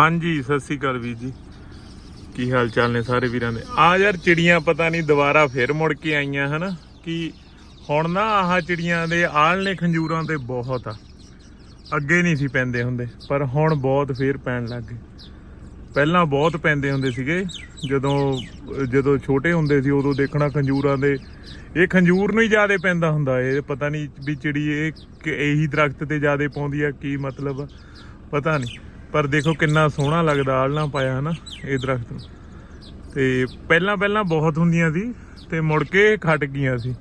ਹਾਂਜੀ, ਸਤਿ ਸ੍ਰੀ ਅਕਾਲ ਵੀਰ ਜੀ। ਕੀ ਹਾਲ ਚਾਲ ਨੇ ਸਾਰੇ ਵੀਰਾਂ ਦੇ? ਆ ਯਾਰ ਚਿੜੀਆਂ ਪਤਾ ਨਹੀਂ ਦੁਬਾਰਾ ਫੇਰ ਮੁੜ ਕੇ ਆਈਆਂ, ਹਨਾ? ਕਿ ਹੁਣ ਨਾ ਆਹ ਚਿੜੀਆਂ ਦੇ ਆਲਣੇ ਖੰਜੂਰਾਂ ਤੇ ਬਹੁਤ ਆ। ਅੱਗੇ ਨਹੀਂ ਸੀ ਪੈਂਦੇ ਹੁੰਦੇ, ਪਰ ਹੁਣ ਬਹੁਤ ਫੇਰ ਪੈਣ ਲੱਗ ਗਏ। ਪਹਿਲਾਂ ਬਹੁਤ ਪੈਂਦੇ ਹੁੰਦੇ ਸੀਗੇ, ਜਦੋਂ ਜਦੋਂ ਛੋਟੇ ਹੁੰਦੇ ਸੀ, ਉਦੋਂ ਦੇਖਣਾ ਖੰਜੂਰਾਂ ਦੇ, ਇਹ ਖੰਜੂਰ ਨੂੰ ਹੀ ਜ਼ਿਆਦਾ ਪੈਂਦਾ ਹੁੰਦਾ, ਇਹ ਪਤਾ ਨਹੀਂ ਵੀ ਚਿੜੀ ਇਹ ਇਹੀ ਦਰਖਤ ਤੇ ਜ਼ਿਆਦਾ ਪਾਉਂਦੀ ਆ, ਕੀ ਮਤਲਬ ਪਤਾ ਨਹੀਂ। ਪਰ ਦੇਖੋ ਕਿੰਨਾ ਸੋਹਣਾ ਲੱਗਦਾ ਆਲਣਾ ਪਾਇਆ ਹਨਾ, ਇਹ ਦਰਖਤ ਤੇ ਪਹਿਲਾਂ ਪਹਿਲਾਂ ਬਹੁਤ ਹੁੰਦੀਆਂ ਸੀ ਤੇ ਮੁੜ ਕੇ ਖਟ ਗਈਆਂ ਸੀ।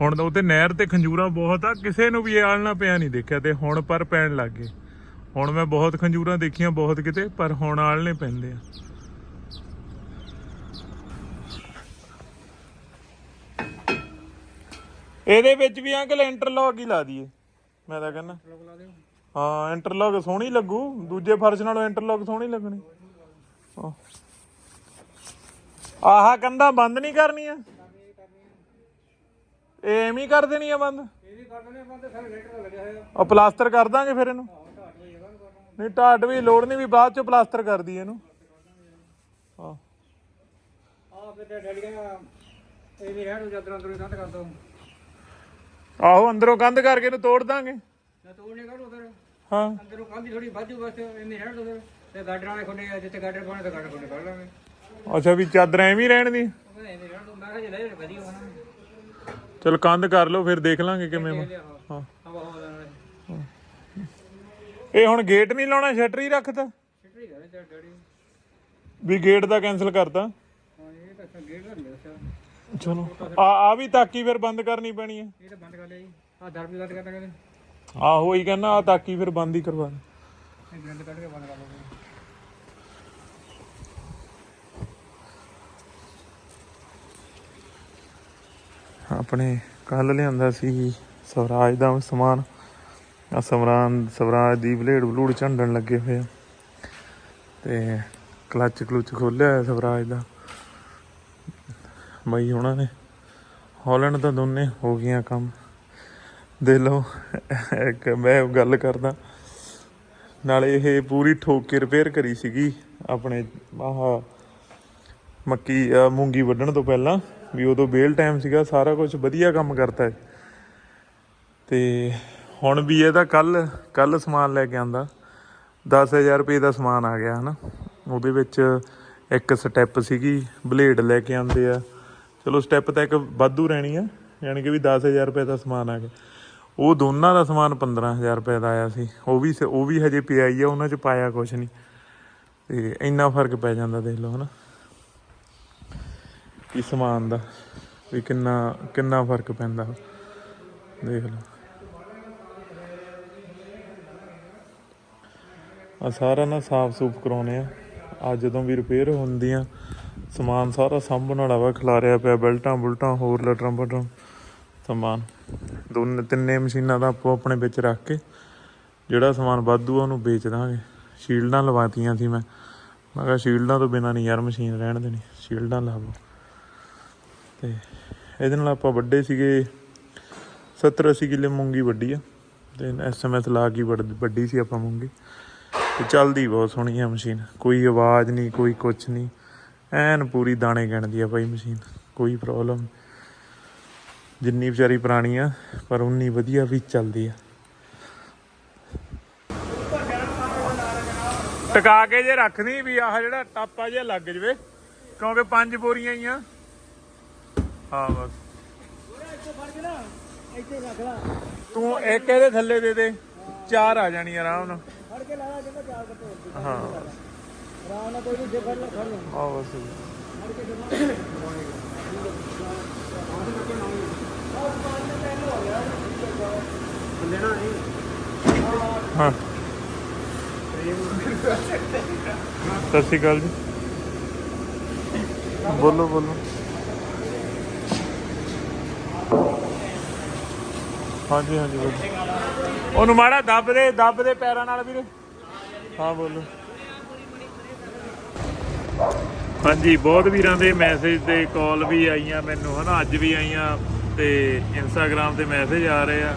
ਹੁਣ ਤਾਂ ਉੱਤੇ ਨਹਿਰ ਤੇ ਖੰਜੂਰਾਂ ਬਹੁਤ ਆ, ਕਿਸੇ ਨੂੰ ਵੀ ਇਹ ਆਲਣਾ ਪਿਆ ਨਹੀਂ ਦੇਖਿਆ ਤੇ ਹੁਣ ਪਰ ਪੈਣ ਲੱਗ ਗਏ। ਹੁਣ ਮੈਂ ਬਹੁਤ ਖੰਜੂਰਾਂ ਦੇਖੀਆਂ ਬਹੁਤ ਕਿਤੇ, ਪਰ ਹੁਣ ਆਲਣੇ ਪੈਂਦੇ ਆ। ਇਹਦੇ ਵਿੱਚ ਵੀ ਅੰਕਲ ਇੰਟਰਲੌਕ ਹੀ ਲਾ ਦਈਏ। ਮੈਂ ਤਾਂ ਕਹਿੰਦਾ। ਹਾਂ ਇੰਟਰਲੌਕ ਸੋਹਣੀ ਲੱਗੂ। ਦੂਜੇ ਫਰਸ਼ ਨਾਲੋਂ ਇੰਟਰਲੌਕ ਸੋਹਣੀ ਲੱਗਣੀ। ਹਾਂ। ਆਹ, ਕੰਧਾਂ ਬੰਦ ਨਹੀਂ ਕਰਨੀਆਂ? ਇਹ ਐਵੇਂ ਹੀ ਕਰ ਦੇਣੀ ਆ ਬੰਦ? ਉਹ ਪਲਾਸਟਰ ਕਰ ਦਾਂਗੇ ਫਿਰ ਇਹਨੂੰ। ਨਹੀਂ, ਢਾਟ ਵੀ ਲੋੜ ਨਹੀਂ ਵੀ ਬਾਅਦ ਚ ਪਲਾਸਟਰ ਕਰ ਦਈਏ ਇਹਨੂੰ। ਹਾਂ। ਆ ਫਿਰ ਡੈਡੀਆਂ ਇਹ ਵੀ ਰਹਿਣ ਜਦਰਾਂ ਅੰਦਰੋਂ ਕੰਧ ਕਰ ਦੋ ਆਹੋ, ਅੰਦਰੋਂ ਕੰਧ ਕਰਕੇ ਇਹਨੂੰ ਤੋੜ ਦਾਂਗੇ। ਨਾ ਤੋੜਨੇ ਕੱਢ ਉਧਰ ਹਾਂ। ਅੰਦਰੋਂ ਕੰਧ ਹੀ ਥੋੜੀ ਵਾਧੂ ਬਸ ਇੰਨੇ ਰਹਿਣ ਦੋ ਫਿਰ। ਤੇ ਗਾਡਰਾਂ ਵਾਲੇ ਖੁੰਡੇ ਆ ਜਿੱਥੇ ਗਾਡਰ ਪਾਉਣੇ ਤੇ ਗਾਡਰ ਖੁੰਡੇ ਕੱਢ ਲਾਂਗੇ। ਅੱਛਾ ਵੀ ਚਾਦਰਾਂ ਐਵੇਂ ਹੀ ਰਹਿਣ ਦੀ ਉਹ ਕਹਿੰਦੇ ਐਵੇਂ ਰਹਿਣ ਦੋ ਮੈਂ ਕਿਹਾ ਜੇ ਲੈ ਜਾਣ ਵਧੀਆ ਹੋਣਾ। ਚਲ ਕੰਧ ਕਰ ਲਓ ਫਿਰ ਦੇਖ ਲਾਂਗੇ ਕਿਵੇਂ। ਹਾਂ। ਹਵਾ ਇਹ ਹੁਣ ਗੇਟ ਨਹੀਂ ਲਾਉਣਾ ਸ਼ਟਰ ਹੀ ਰੱਖਤਾ? ਸਿੱਟਰੀ ਕਰੇ ਤੇ ਡੈਡੀ। ਵੀ ਗੇਟ ਦਾ ਕੈਨਸਲ ਕਰਤਾ? ਹਾਂ ਇਹ ਤਾਂ ਗੇਟ ਦਾ ਸਾ ਚਲੋ। ਆ ਆ ਵੀ ਤਾਕੀ ਫਿਰ ਬੰਦ ਕਰਨੀ ਪੈਣੀ ਹੈ ਇਹ ਤਾਂ ਬੰਦ ਕਰ ਲਿਆ ਜੀ। ਆ ਦਰ ਵੀ ਬੰਦ ਕਰਨਾ ਕਹਿੰਦੇ। ਆਹੋ ਹੀ ਕਹਿੰਦਾ ਆ ਤਾਕੀ ਫਿਰ ਬੰਦ ਹੀ ਕਰਵਾ ਇਹ ਗ੍ਰਿੰਡ ਕੱਢ ਕੇ ਬੰਦ ਕਰ ਲਓ ਆਪਣੇ ਕੱਲ ਲਿਆਂਦਾ ਸੀ ਸਵਰਾਜ ਦਾ ਸਮਾਨ। ਆ ਸਮਰਾਨ ਸਵਰਾਜ ਦੀ ਬਲੇਡ ਬਲੂਡ ਝੰਡਣ ਲੱਗੇ ਹੋਏ ਆ। ਤੇ ਕਲੱਚ ਕਲੁੱਚ ਖੋਲਿਆ ਸਵਰਾਜ ਦਾ। ਬਈ ਉਹਨਾਂ ਨੇ, ਹਾਲੈਂਡ ਤਾਂ ਦੋਨੇ ਹੋ ਗਈਆਂ ਕੰਮ। ਦੇ ਲਓ, ਇੱਕ ਮੈਂ ਗੱਲ ਕਰਦਾ। ਨਾਲੇ ਇਹ ਪੂਰੀ ਠੋਕ ਕੇ ਰਿਪੇਅਰ ਕਰੀ ਸੀਗੀ ਆਪਣੇ ਆਹ ਮੱਕੀ ਮੂੰਗੀ ਵੱਢਣ ਤੋਂ ਪਹਿਲਾਂ, ਵੀ ਉਦੋਂ ਬੇਲ ਟਾਈਮ ਸੀਗਾ, ਸਾਰਾ ਕੁਝ ਵਧੀਆ ਕੰਮ ਕਰਤਾ ਹੈ ਤੇ ਹੁਣ ਵੀ ਇਹਦਾ ਕੱਲ ਕੱਲ ਸਮਾਨ ਲੈ ਕੇ ਆਂਦਾ। 10000 ਰੁਪਏ ਦਾ ਸਮਾਨ ਆ ਗਿਆ, ਹਨਾ। ਉਹਦੇ ਵਿੱਚ ਇੱਕ ਸਟੈਪ ਸੀਗੀ ਬਲੇਡ ਲੈ ਕੇ ਆਂਦੇ ਆ। ਚਲੋ ਸਟੈਪ ਤਾਂ ਇੱਕ ਵਾਧੂ ਰਹਿਣੀ ਆ, ਯਾਨੀ ਕਿ ਵੀ 10000 ਰੁਪਏ ਦਾ ਸਮਾਨ ਆ ਗਿਆ। ਉਹ ਦੋਨਾਂ ਦਾ ਸਮਾਨ 15000 ਰੁਪਏ ਦਾ ਆਇਆ ਸੀ। ਉਹ ਵੀ ਉਹ ਵੀ ਹਜੇ ਪਿਆ ਹੀ ਆ, ਉਹਨਾਂ 'ਚ ਪਾਇਆ ਕੁਝ ਨਹੀਂ। ਤੇ ਇੰਨਾ ਫ਼ਰਕ ਪੈ ਜਾਂਦਾ ਦੇਖ ਲਓ ਹਨਾ। ਕੀ ਸਮਾਨ ਦਾ, ਵੀ ਕਿੰਨਾ ਕਿੰਨਾ ਫ਼ਰਕ ਪੈਂਦਾ। ਦੇਖ ਲਓ। ਆ ਸਾਰਾ ਨਾ ਸਾਫ਼ ਸੂਫ ਕਰਾਉਣੇ ਆ। ਆ ਜਦੋਂ ਵੀ ਰਿਪੇਅਰ ਹੁੰਦੀਆਂ, ਸਮਾਨ ਸਾਰਾ ਸਾਂਭਣ ਵਾਲਾ ਵਾ, ਖਿਲਾਰਿਆ ਪਿਆ ਬੈਲਟਾਂ ਬੁਲਟਾਂ ਹੋਰ ਲਟਰਾਂ ਬਟਰਾਂ ਸਮਾਨ। ਦੋਨੇ ਤਿੰਨੇ ਮਸ਼ੀਨਾਂ ਦਾ ਆਪੋ ਆਪਣੇ ਵਿੱਚ ਰੱਖ ਕੇ ਜਿਹੜਾ ਸਮਾਨ ਵਾਧੂ ਆ ਉਹਨੂੰ ਵੇਚ ਦਾਂਗੇ। ਸ਼ੀਲਡਾਂ ਲਵਾਤੀਆਂ ਸੀ ਮੈਂ। ਮੈਂ ਕਿਹਾ ਸ਼ੀਲਡਾਂ ਤੋਂ ਬਿਨਾਂ ਨਹੀਂ ਯਾਰ ਮਸ਼ੀਨ ਰਹਿਣ ਦੇਣੀ। ਸ਼ੀਲਡਾਂ ਲਾਵੋ ਤੇ ਇਹਦੇ ਨਾਲ ਆਪਾਂ ਵੱਡੇ ਸੀਗੇ 70 80 ਕਿੱਲੇ ਮੂੰਗੀ ਵੱਡੀ ਆ। ਤੇ ਐਸਐਮਐਸ ਲਾ ਕੇ ਵੱਡ- ਵੱਡੀ ਸੀ ਆਪਾਂ ਮੂੰਗੀ। ਤੇ ਚੱਲਦੀ ਬਹੁਤ ਸੋਹਣੀ ਆ ਮਸ਼ੀਨ। ਕੋਈ ਆਵਾਜ਼ ਨਹੀਂ, ਕੋਈ ਕੁਛ ਨਹੀਂ। ਐਨ ਪੂਰੀ ਦਾਣੇ ਗਿਣਦੀ ਆ ਭਾਈ ਮਸ਼ੀਨ। ਕੋਈ ਪ੍ਰੋਬਲਮ ਜਿੰਨੀ ਵਿਚਾਰੀ ਪੁਰਾਣੀ ਆ, ਪਰ ਉਨੀ ਵਧੀਆ ਵੀ ਚੱਲਦੀ ਆ। ਟਕਾ ਕੇ ਜੇ ਰੱਖਦੀ ਵੀ ਆਹ ਜਿਹੜਾ ਟਾਪਾ ਜਿਹਾ ਲੱਗ ਜਵੇ, ਕਿਉਂਕਿ ਪੰਜ ਬੋਰੀਆਂ ਹੀ ਆ। ਹਾਂ ਬਸ। ਤੂੰ ਇੱਕ ਇਹਦੇ ਥੱਲੇ ਦੇ ਦੇ, ਚਾਰ ਆ ਜਾਣੀ ਆਰਾਮ ਨਾਲ। ਫੜ ਕੇ ਲਾਣਾ ਜਿੰਨਾ ਚਾਰ ਕੱਟੇ ਹਾਂ ਆਰਾਮ ਨਾਲ ਕੋਈ ਨਹੀਂ ਜੇ ਫੜ ਲੈ ਫੜ ਲੈ ਆ ਬਸ। ਲੈਣਾ ਨਹੀਂ ਹਾਂ। ਸਤਿ ਸ਼੍ਰੀ ਅਕਾਲ ਜੀ। ਬੋਲੋ ਬੋਲੋ। ਹਾਂਜੀ ਹਾਂਜੀ, ਬੋਲੋ। ਉਹਨੂੰ ਮਾੜਾ ਦੱਬ ਦੇ ਦੱਬ ਦੇ ਪੈਰਾਂ ਨਾਲ ਵੀਰੇ। ਹਾਂ, ਬੋਲੋ। ਹਾਂਜੀ, ਬਹੁਤ ਵੀਰਾਂ ਦੇ ਮੈਸੇਜ ਤੇ ਕਾਲ ਵੀ ਆਈਆਂ ਮੈਨੂੰ, ਹਨਾ, ਅੱਜ ਵੀ ਆਈਆਂ। ਤੇ ਇੰਸਟਾਗ੍ਰam ਤੇ ਮੈਸੇਜ ਆ ਰਹੇ ਆ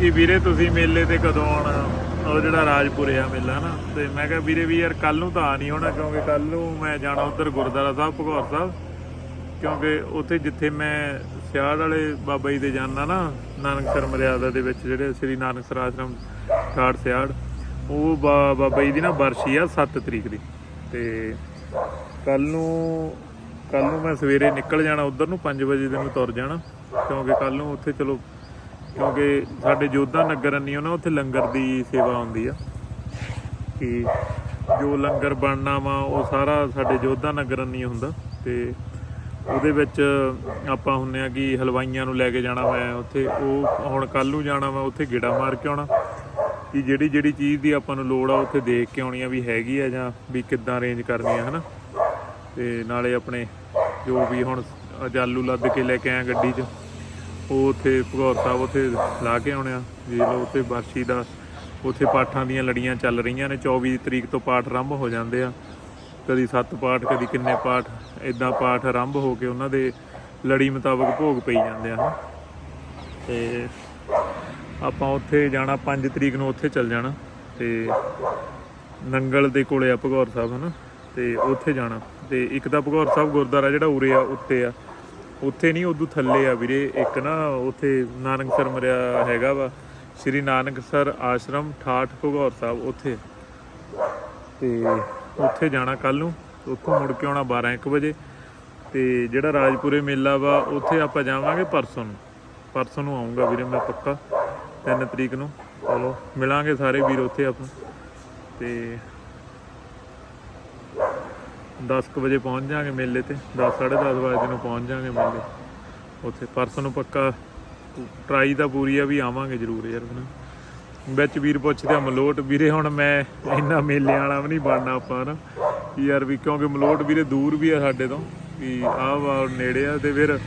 ਕਿ ਵੀਰੇ ਤੁਸੀਂ ਮੇਲੇ ਤੇ ਕਦੋਂ ਆਉਣਾ? ਉਹ ਜਿਹੜਾ ਰਾਜਪੁਰੇ ਆ ਮੇਲਾ ਨਾ, ਤੇ ਮੈਂ ਕਿਹਾ ਵੀਰੇ ਵੀ ਯਾਰ ਕੱਲ ਨੂੰ ਤਾਂ ਆ ਨਹੀਂ ਹੋਣਾ ਕਿਉਂਕਿ ਕੱਲ ਨੂੰ ਮੈਂ ਜਾਣਾ ਉਧਰ ਗੁਰਦੁਆਰਾ ਸਾਹਿਬ, ਭਗੌਰ ਸਾਹਿਬ। ਕਿਉਂਕਿ ਉੱਥੇ ਜਿੱਥੇ ਮੈਂ ਸਿਆੜ ਵਾਲੇ ਬਾਬਾ ਜੀ ਦੇ ਜਾਣਾ ਨਾ, ਨਾਨਕ ਸਰ ਮਰਿਆਦਾ ਦੇ ਵਿੱਚ ਜਿਹੜੇ ਸ੍ਰੀ ਨਾਨਕਸਰ ਆਸ਼ਰਮ ਠਾੜ ਸਿਆੜ, ਉਹ ਬਾ- ਬਾਬਾ ਜੀ ਦੀ ਨਾ ਬਰਸ਼ੀ ਆ 7 ਤਰੀਕ ਦੀ। ਤੇ ਕੱਲ ਨੂੰ ਕੱਲ ਨੂੰ ਮੈਂ ਸਵੇਰੇ ਨਿਕਲ ਜਾਣਾ, ਉਧਰ ਨੂੰ 5 ਵਜੇ ਦੇ ਨੂੰ ਤੁਰ ਜਾਣਾ। ਕਿਉਂਕਿ ਕੱਲ ਨੂੰ ਉੱਥੇ ਚਲੋ, ਕਿਉਂਕਿ ਸਾਡੇ ਜੋਧਾ ਨਗਰ ਅੰਨੀ ਨਾ ਉੱਥੇ ਲੰਗਰ ਦੀ ਸੇਵਾ ਹੁੰਦੀ ਆ। ਕਿ ਜੋ ਲੰਗਰ ਬਣਨਾ ਵਾ, ਉਹ ਸਾਰਾ ਸਾਡੇ ਜੋਧਾ ਨਗਰ ਅੰਨੀ ਹੁੰਦਾ। ਤੇ ਉਹਦੇ ਵਿੱਚ ਆਪਾਂ ਹੁੰਨੇ ਆ ਕਿ ਹਲਵਾਈਆਂ ਨੂੰ ਲੈ ਕੇ ਜਾਣਾ ਵਾ, ਉੱਥੇ ਉਹ ਹੁਣ ਕੱਲ ਨੂੰ ਜਾਣਾ ਵਾ, ਉੱਥੇ ਗੇੜਾ ਮਾਰ ਕੇ ਆਉਣਾ। ਕਿ ਜਿਹੜੀ ਜਿਹੜੀ ਚੀਜ਼ ਦੀ ਆਪਾਂ ਨੂੰ ਲੋੜ ਆ, ਉੱਥੇ ਦੇਖ ਕੇ ਆਉਣੀ ਆ ਵੀ ਹੈਗੀ ਆ ਜਾਂ ਵੀ ਕਿੱਦਾਂ ਅਰੇਂਜ ਕਰਨੀ ਆ, ਹਨਾ। ਤੇ ਨਾਲੇ ਆਪਣੇ ਜੋ ਵੀ ਹੁਣ ਅੱਜ ਆਲੂ ਲੱਦ ਕੇ ਲੈ ਕੇ ਆਇਆ ਗੱਡੀ 'ਚ। ਉਹ ਉੱਥੇ ਭਗੌਰ ਸਾਹਿਬ ਉੱਥੇ ਲਾ ਕੇ ਆਉਣੇ ਆ। ਜੀ ਲੋ ਉੱਥੇ ਬਰਸ਼ੀ ਦਾ ਉੱਥੇ ਪਾਠਾਂ ਦੀਆਂ ਲੜੀਆਂ ਚੱਲ ਰਹੀਆਂ ਨੇ। 24 ਤਰੀਕ ਤੋਂ ਪਾਠ ਆਰੰਭ ਹੋ ਜਾਂਦੇ ਆ। ਕਦੀ ਸੱਤ ਪਾਠ, ਕਦੀ ਕਿੰਨੇ ਪਾਠ। ਇਦਾਂ ਪਾਠ ਆਰੰਭ ਹੋ ਕੇ ਉਹਨਾਂ ਦੇ ਲੜੀ ਮੁਤਾਬਕ ਭੋਗ ਪਈ ਜਾਂਦੇ ਆ ਤੇ ਆਪਾਂ ਉੱਥੇ ਜਾਣਾ 5 ਤਰੀਕ ਨੂੰ ਉੱਥੇ ਚੱਲ ਜਾਣਾ। ਤੇ ਨੰਗਲ ਦੇ ਕੋਲੇ ਆ ਭਗੌਰ ਸਾਹਿਬ, ਹਨਾ? ਤੇ ਉੱਥੇ ਜਾਣਾ। ਤੇ ਇੱਕ ਤਾਂ ਭਗੌਰ ਸਾਹਿਬ ਗੁਰਦੁਆਰਾ ਜਿਹੜਾ ਉਰੇ ਆ, ਉੱਤੇ ਆ। ਉੱਥੇ ਨਹੀਂ, ਉਦੋਂ ਥੱਲੇ ਆ ਵੀਰੇ, ਇੱਕ ਨਾ ਉੱਥੇ ਨਾਨਕਸਰ ਮਰਿਆ ਹੈਗਾ ਵਾ, ਸ਼੍ਰੀ ਨਾਨਕਸਰ ਆਸ਼ਰਮ, ਠਾਠ ਭਗੌਰ ਸਾਹਿਬ, ਉੱਥੇ। ਤੇ ਉੱਥੇ ਜਾਣਾ ਕੱਲ ਨੂੰ ਉੱਥੋਂ ਮੁੜ ਕੇ ਆਉਣਾ 12 1 ਵਜੇ। ਤੇ ਜਿਹੜਾ ਰਾਜਪੁਰੇ ਮੇਲਾ ਵਾ, ਉੱਥੇ ਆਪਾਂ ਜਾਵਾਂਗੇ ਪਰਸੋਂ ਨੂੰ। ਪਰਸੋਂ ਨੂੰ ਆਉਂਗਾ ਵੀਰੇ ਮੈਂ ਪੱਕਾ 3 ਤਰੀਕ ਨੂੰ। ਚਲੋ, ਮਿਲਾਂਗੇ ਸਾਰੇ ਵੀਰ ਉੱਥੇ ਆਪਾਂ। ਤੇ 10 ਕੁ ਵਜੇ ਪਹੁੰਚ ਜਾਾਂਗੇ ਮੇਲੇ ਤੇ 10 10:30 ਵਜੇ ਨੂੰ ਪਹੁੰਚ ਜਾਾਂਗੇ ਮੇਲੇ। ਉੱਥੇ ਪਰਸੋਂ ਨੂੰ ਪੱਕਾ ਟਰਾਈ ਤਾਂ ਪੂਰੀ ਆ ਵੀ ਆਵਾਂਗੇ ਜ਼ਰੂਰ ਯਾਰ ਹਨਾ ਵਿੱਚ ਵੀਰ ਪੁੱਛਦੇ ਆ, ਮਲੋਟ ਵੀਰੇ ਹੁਣ ਮੈਂ ਇੰਨਾ ਮੇਲੇ ਵਾਲਾ ਵੀ ਨਹੀਂ ਬਣਨਾ ਆਪਾਂ ਨਾ। ਵੀ ਯਾਰ ਵੀ ਕਿਉਂਕਿ ਮਲੋਟ ਵੀਰੇ ਦੂਰ ਵੀ ਆ ਸਾਡੇ ਤੋਂ, ਵੀ ਆਹ ਵਾ ਨੇੜੇ ਆ ਤੇ ਫਿਰ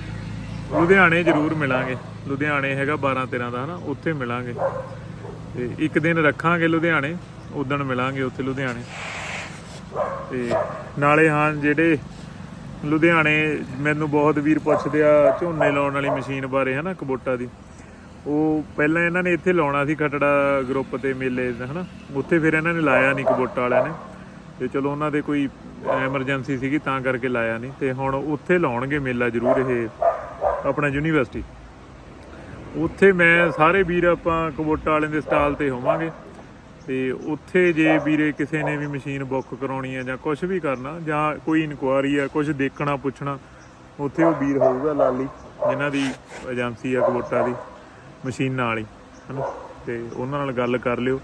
ਲੁਧਿਆਣੇ ਜ਼ਰੂਰ ਮਿਲਾਂਗੇ। ਲੁਧਿਆਣੇ ਹੈਗਾ 12 13 ਦਾ ਹਨਾ, ਉੱਥੇ ਮਿਲਾਂਗੇ। ਤੇ ਇੱਕ ਦਿਨ ਰੱਖਾਂਗੇ ਲੁਧਿਆਣੇ, ਉਦੋਂ ਮਿਲਾਂਗੇ ਉੱਥੇ ਲੁਧਿਆਣੇ। ਤੇ ਨਾਲੇ ਹਾਂ, ਜਿਹੜੇ ਲੁਧਿਆਣੇ ਮੈਨੂੰ ਬਹੁਤ ਵੀਰ ਪੁੱਛਦੇ ਆ, ਝੋਨੇ ਲਾਉਣ ਵਾਲੀ ਮਸ਼ੀਨ ਬਾਰੇ, ਹਨਾ, ਕਬੋਟਾ ਦੀ। ਉਹ ਪਹਿਲਾਂ ਇਹਨਾਂ ਨੇ ਇੱਥੇ ਲਾਉਣਾ ਸੀ ਖਟੜਾ ਗਰੁੱਪ ਤੇ ਮੇਲੇ ਦਾ ਹਨਾ। ਉੱਥੇ ਫਿਰ ਇਹਨਾਂ ਨੇ ਲਾਇਆ ਨਹੀਂ ਕਬੋਟਾ ਵਾਲਿਆਂ ਨੇ। ਤੇ ਚਲੋ ਉਹਨਾਂ ਦੇ ਕੋਈ ਐਮਰਜੈਂਸੀ ਸੀਗੀ, ਤਾਂ ਕਰਕੇ ਲਾਇਆ ਨਹੀਂ। ਤੇ ਹੁਣ ਉੱਥੇ ਲਾਉਣਗੇ ਮੇਲਾ ਜ਼ਰੂਰ ਇਹ ਆਪਣਾ ਯੂਨੀਵਰਸਿਟੀ ਉੱਥੇ ਮੈਂ, ਸਾਰੇ ਵੀਰ ਆਪਾਂ ਕਬੋਟਾ ਵਾਲਿਆਂ ਦੇ ਸਟਾਲ ਤੇ ਹੋਵਾਂਗੇ। ਤੇ ਉੱਥੇ ਜੇ ਵੀਰੇ ਕਿਸੇ ਨੇ ਵੀ ਮਸ਼ੀਨ ਬੁੱਕ ਕਰਾਉਣੀ ਹੈ ਜਾਂ ਕੁਝ ਵੀ ਕਰਨਾ, ਜਾਂ ਕੋਈ ਇਨਕੁਆਰੀ ਆ ਕੁਝ ਦੇਖਣਾ, ਪੁੱਛਣਾ, ਉੱਥੇ ਉਹ ਵੀਰ ਹੋਊਗਾ ਲਾਲੀ, ਜਿਨ੍ਹਾਂ ਦੀ ਏਜੰਸੀ ਆ ਕੋਟਾ ਦੀ, ਮਸ਼ੀਨਾਂ ਵਾਲੀ, ਹਨਾ? ਤੇ ਉਹਨਾਂ ਨਾਲ ਗੱਲ ਕਰ ਲਿਓ।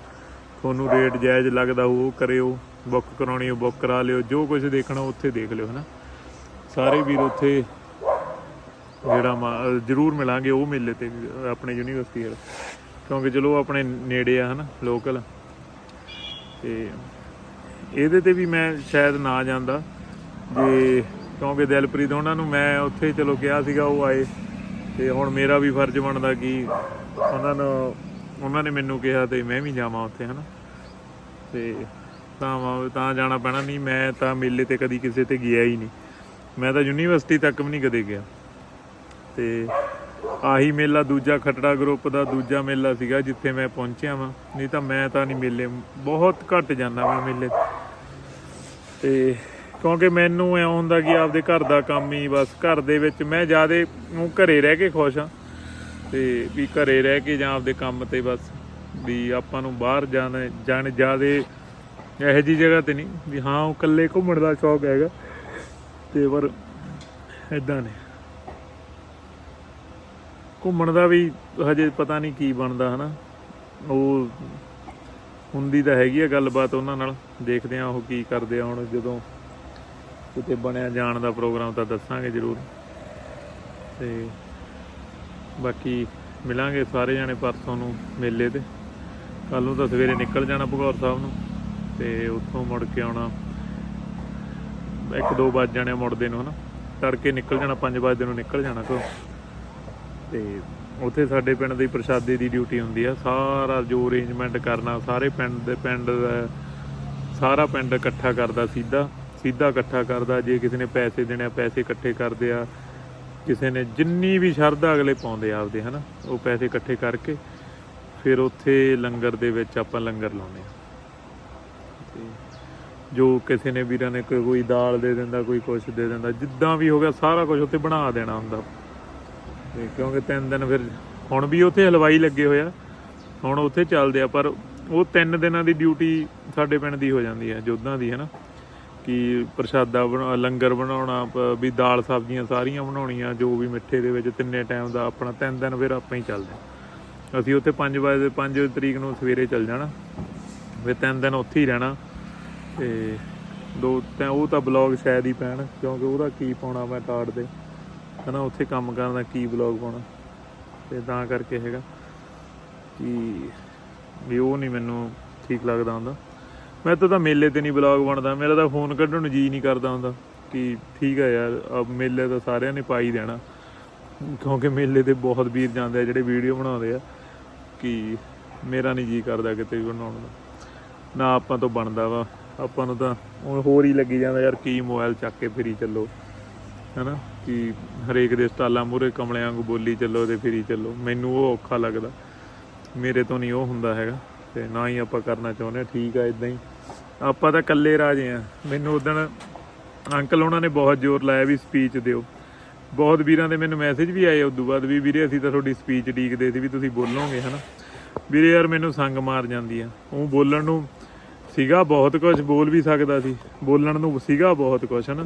ਤੁਹਾਨੂੰ ਰੇਟ ਜਾਇਜ਼ ਲੱਗਦਾ ਉਹ ਕਰਿਓ, ਬੁੱਕ ਕਰਾਉਣੀ ਉਹ ਬੁੱਕ ਕਰਾ ਲਿਓ, ਜੋ ਕੁਝ ਦੇਖਣਾ ਉੱਥੇ ਦੇਖ ਲਿਓ, ਹਨਾ? ਸਾਰੇ ਵੀਰ ਉੱਥੇ ਜਿਹੜਾ ਮਾ- ਜ਼ਰੂਰ ਮਿਲਾਂਗੇ ਉਹ ਮੇਲੇ ਤੇ, ਆਪਣੇ ਯੂਨੀਵਰਸਿਟੀ ਵਾਲੇ। ਕਿਉਂਕਿ ਚਲੋ ਆਪਣੇ ਨੇੜੇ ਆ, ਹਨਾ ਲੋਕਲ ਤੇ ਇਹਦੇ ਤੇ ਵੀ ਮੈਂ ਸ਼ਾਇਦ ਨਾ ਜਾਂਦਾ। ਜੇ ਕਿਉਂਕਿ ਦਿਲਪ੍ਰੀਤ ਉਹਨਾਂ ਨੂੰ ਮੈਂ ਉੱਥੇ ਚਲੋ ਕਿਹਾ ਸੀਗਾ, ਉਹ ਆਏ। ਤੇ ਹੁਣ ਮੇਰਾ ਵੀ ਫਰਜ਼ ਬਣਦਾ ਕਿ ਉਹਨਾਂ ਨੂੰ, ਉਹਨਾਂ ਨੇ ਮੈਨੂੰ ਕਿਹਾ ਤੇ ਮੈਂ ਵੀ ਜਾਵਾਂ ਉੱਥੇ, ਹਨਾ। ਤੇ ਤਾਂ ਵਾ- ਤਾਂ ਜਾਣਾ ਪੈਣਾ ਨਹੀਂ, ਮੈਂ ਤਾਂ ਮੇਲੇ ਤੇ ਕਦੀ ਕਿਸੇ ਤੇ ਗਿਆ ਹੀ ਨਹੀਂ। ਮੈਂ ਤਾਂ ਯੂਨੀਵਰਸਿਟੀ ਤੱਕ ਵੀ ਨਹੀਂ ਕਦੇ ਗਿਆ। ਤੇ ਆਹੀ ਮੇਲਾ ਦੂਜਾ ਖਟੜਾ ਗਰੁੱਪ ਦਾ ਦੂਜਾ ਮੇਲਾ ਸੀਗਾ ਜਿੱਥੇ ਮੈਂ ਪਹੁੰਚਿਆ ਵਾਂ। ਨਹੀਂ ਤਾਂ ਮੈਂ ਤਾਂ ਨਹੀਂ ਮੇਲੇ, ਬਹੁਤ ਘੱਟ ਜਾਂਦਾ ਮੈਂ ਮੇਲੇ। ਤੇ ਕਿਉਂਕਿ ਮੈਨੂੰ ਐਂ ਹੁੰਦਾ ਕਿ ਆਪਦੇ ਘਰ ਦਾ ਕੰਮ ਹੀ ਬਸ, ਘਰ ਦੇ ਵਿੱਚ ਮੈਂ ਜਿਆਦੇ ਉਹ ਘਰੇ ਰਹਿ ਕੇ ਖੁਸ਼ ਹਾਂ। ਤੇ ਵੀ ਘਰੇ ਰਹਿ ਕੇ ਜਾਂ ਆਪਦੇ ਕੰਮ ਤੇ ਬਸ, ਵੀ ਆਪਾਂ ਨੂੰ ਬਾਹਰ ਜਾਣਾ, ਜਾਣ ਜਿਆਦੇ ਇਹੋ ਜੀ ਜਗ੍ਹਾ ਤੇ ਨਹੀਂ। ਵੀ ਹਾਂ, ਉਹ ਇਕੱਲੇ ਘੁੰਮਣ ਦਾ ਸ਼ੌਕ ਹੈਗਾ। ਤੇ ਪਰ ਇਦਾਂ ਨੇ ਘੁੰਮਣ ਦਾ ਵੀ ਹਜੇ ਪਤਾ ਨਹੀਂ ਕੀ ਬਣਦਾ, ਹਨਾ। ਉਹ ਹੁੰਦੀ ਤਾਂ ਹੈਗੀ ਆ ਗੱਲਬਾਤ ਉਹਨਾਂ ਨਾਲ। ਦੇਖਦੇ ਆ ਉਹ ਕੀ ਕਰਦੇ ਆ ਹੁਣ, ਜਦੋਂ ਕਿਤੇ ਬਣਿਆ ਜਾਣ ਦਾ ਪ੍ਰੋਗਰਾਮ ਤਾਂ ਦੱਸਾਂਗੇ ਜ਼ਰੂਰ। ਤੇ ਬਾਕੀ ਮਿਲਾਂਗੇ ਸਾਰੇ ਜਾਣੇ ਪਰਸੋਂ ਨੂੰ ਮੇਲੇ ਤੇ। ਕੱਲ ਨੂੰ ਤਾਂ ਸਵੇਰੇ ਨਿਕਲ ਜਾਣਾ ਭਗੌਰ ਸਾਹਿਬ ਨੂੰ। ਤੇ ਉੱਥੋਂ ਮੁੜ ਕੇ ਆਉਣਾ ਇੱਕ ਦੋ ਵੱਜ ਜਾਣੇ ਮੁੜਦੇ ਨੂੰ, ਹਨਾ। ਤੜਕੇ ਨਿਕਲ ਜਾਣਾ 5 ਵਜੇ ਨੂੰ ਨਿਕਲ ਜਾਣਾ ਘਰੋਂ। ਤੇ ਉੱਥੇ ਸਾਡੇ ਪਿੰਡ ਦੀ ਪ੍ਰਸ਼ਾਦੇ ਦੀ ਡਿਊਟੀ ਹੁੰਦੀ ਆ। ਸਾਰਾ ਜੋ ਅਰੇਂਜਮੈਂਟ ਕਰਨਾ, ਸਾਰੇ ਪਿੰਡ ਦੇ ਪਿੰਡ ਸਾਰਾ ਪਿੰਡ ਇਕੱਠਾ ਕਰਦਾ ਸਿੱਧਾ। ਸਿੱਧਾ ਇਕੱਠਾ ਕਰਦਾ, ਜੇ ਕਿਸੇ ਨੇ ਪੈਸੇ ਦੇਣੇ ਆ, ਪੈਸੇ ਇਕੱਠੇ ਕਰਦੇ ਆ। ਕਿਸੇ ਨੇ ਜਿੰਨੀ ਵੀ ਸ਼ਰਧਾ ਅਗਲੇ ਪਾਉਂਦੇ ਆ ਆਪਦੇ, ਹਨਾ? ਉਹ ਪੈਸੇ ਇਕੱਠੇ ਕਰਕੇ ਫਿਰ ਉੱਥੇ ਲੰਗਰ ਦੇ ਵਿੱਚ ਆਪਾਂ ਲੰਗਰ ਲਾਉਂਦੇ ਆ। ਤੇ ਜੋ ਕਿਸੇ ਨੇ ਵੀਰਾਂ ਨੇ ਕੋਈ ਦਾਲ ਦੇ ਦਿੰਦਾ, ਕੋਈ ਕੁਛ ਦੇ ਦਿੰਦਾ, ਜਿੱਦਾਂ ਵੀ ਹੋ ਗਿਆ, ਸਾਰਾ ਕੁਝ ਉੱਥੇ ਬਣਾ ਦੇਣਾ ਹੁੰਦਾ। ਤੇ ਕਿਉਂਕਿ ਤਿੰਨ ਦਿਨ ਫਿਰ ਹੁਣ ਵੀ ਉੱਥੇ ਹਲਵਾਈ ਲੱਗੇ ਹੋਇਆ ਹੁਣ ਉੱਥੇ ਚੱਲਦੇ ਆ, ਪਰ ਉਹ ਤਿੰਨ ਦਿਨਾਂ ਦੀ ਡਿਊਟੀ ਸਾਡੇ ਪਿੰਡ ਦੀ ਹੋ ਜਾਂਦੀ ਹੈ ਜੋਧਾਂ ਦੀ ਹੈ ਨਾ ਕਿ ਪ੍ਰਸ਼ਾਦਾ ਬਣਾ, ਲੰਗਰ ਬਣਾਉਣਾ ਵੀ ਦਾਲ ਸਬਜ਼ੀਆਂ ਸਾਰੀਆਂ ਬਣਾਉਣੀਆਂ, ਜੋ ਵੀ ਮਿੱਠੇ ਦੇ ਵਿੱਚ ਤਿੰਨੇ ਟਾਈਮ ਦਾ ਆਪਣਾ ਤਿੰਨ ਦਿਨ ਫਿਰ ਆਪਾਂ ਹੀ ਚੱਲਦੇ ਅਸੀਂ ਉੱਥੇ 5 ਵਜੇ 5 ਤਰੀਕ ਨੂੰ ਸਵੇਰੇ ਚੱਲ ਜਾਣਾ, ਫਿਰ ਤਿੰਨ ਦਿਨ ਉੱਥੇ ਹੀ ਰਹਿਣਾ, ਤੇ ਦੋ, ਤਾਂ ਉਹ ਤਾਂ ਬਲੌਗ ਸ਼ਾਇਦ ਹੀ ਪੈਣ, ਕਿਉਂਕਿ ਉਹਦਾ ਕੀ ਪਾਉਣਾ ਮੈਂ ਕਾਰਡ ਤੇ। ਹਨਾ, ਉੱਥੇ ਕੰਮ ਕਰਨ ਦਾ ਕੀ ਬਲੌਗ ਪਾਉਣਾ। ਤੇ ਤਾਂ ਕਰਕੇ ਹੈਗਾ ਕਿ ਵੀ ਉਹ ਨਹੀਂ ਮੈਨੂੰ ਠੀਕ ਲੱਗਦਾ ਹੁੰਦਾ। ਮੈਂ ਤਾਂ ਤਾਂ ਮੇਲੇ ਤੇ ਨਹੀਂ ਬਲੌਗ ਬਣਦਾ, ਮੇਰਾ ਤਾਂ ਫੋਨ ਕੱਢਣ ਨੂੰ ਜੀ ਨਹੀਂ ਕਰਦਾ ਹੁੰਦਾ ਕਿ ਠੀਕ ਹੈ ਯਾਰ ਅਬ ਮੇਲੇ ਤਾਂ ਸਾਰਿਆਂ ਨੇ ਪਾ ਹੀ ਦੇਣਾ। ਕਿਉਂਕਿ ਮੇਲੇ ਤੇ ਬਹੁਤ ਵੀਰ ਜਾਂਦੇ ਆ, ਜਿਹੜੇ ਵੀਡੀਓ ਬਣਾਉਂਦੇ ਆ, ਕਿ ਮੇਰਾ ਨਹੀਂ ਜੀ ਕਰਦਾ ਕਿਤੇ ਵੀ ਬਣਾਉਣ ਦਾ ਨਾ ਆਪਾਂ ਤੋਂ ਬਣਦਾ ਵਾ, ਆਪਾਂ ਨੂੰ ਤਾਂ ਹੁਣ ਹੋਰ ਹੀ ਲੱਗੀ ਜਾਂਦਾ ਯਾਰ, ਕੀ ਮੋਬਾਈਲ ਚੱਕ ਕੇ ਫਿਰੀ ਚੱਲੋ। ਹੈਨਾ? ਕਿ ਹਰੇਕ ਦੇ ਸਟਾਲਾਂ ਮੂਰੇ ਕਮਲਿਆਂ ਵਾਂਗੂ ਬੋਲੀ ਚੱਲੋ ਤੇ ਫਿਰੀ ਚੱਲੋ। ਮੈਨੂੰ ਉਹ ਔਖਾ ਲੱਗਦਾ। ਮੇਰੇ ਤੋਂ ਨਹੀਂ ਉਹ ਹੁੰਦਾ ਹੈਗਾ। ਤੇ ਨਾ ਹੀ ਆਪਾਂ ਕਰਨਾ ਚਾਹੁੰਦੇ ਹਾਂ। ਠੀਕ ਆ ਇਦਾਂ ਹੀ। ਆਪਾਂ ਤਾਂ ਇਕੱਲੇ ਰਾਜੇ ਆ ਮੈਨੂੰ ਉਦੋਂ ਅੰਕਲ ਉਹਨਾਂ ਨੇ ਬਹੁਤ ਜ਼ੋਰ ਲਾਇਆ ਵੀ ਸਪੀਚ ਦਿਓ। ਬਹੁਤ ਵੀਰਾਂ ਦੇ ਮੈਨੂੰ ਮੈਸੇਜ ਵੀ ਆਏ। ਉਦੋਂ ਬਾਅਦ ਵੀ ਵੀਰੇ, ਅਸੀਂ ਤਾਂ ਤੁਹਾਡੀ ਸਪੀਚ ਡੀਕਦੇ ਸੀ ਵੀ ਤੁਸੀਂ ਬੋਲੋਗੇ, ਹਨਾ? ਵੀਰੇ ਯਾਰ, ਮੈਨੂੰ ਸੰਗ ਮਾਰ ਜਾਂਦੀ ਆ। ਉਹ ਬੋਲਣ ਨੂੰ ਸੀਗਾ ਬਹੁਤ ਕੁਝ ਬੋਲ ਵੀ ਸਕਦਾ ਸੀ। ਬੋਲਣ ਨੂੰ ਸੀਗਾ ਬਹੁਤ ਕੁਝ ਹਨਾ?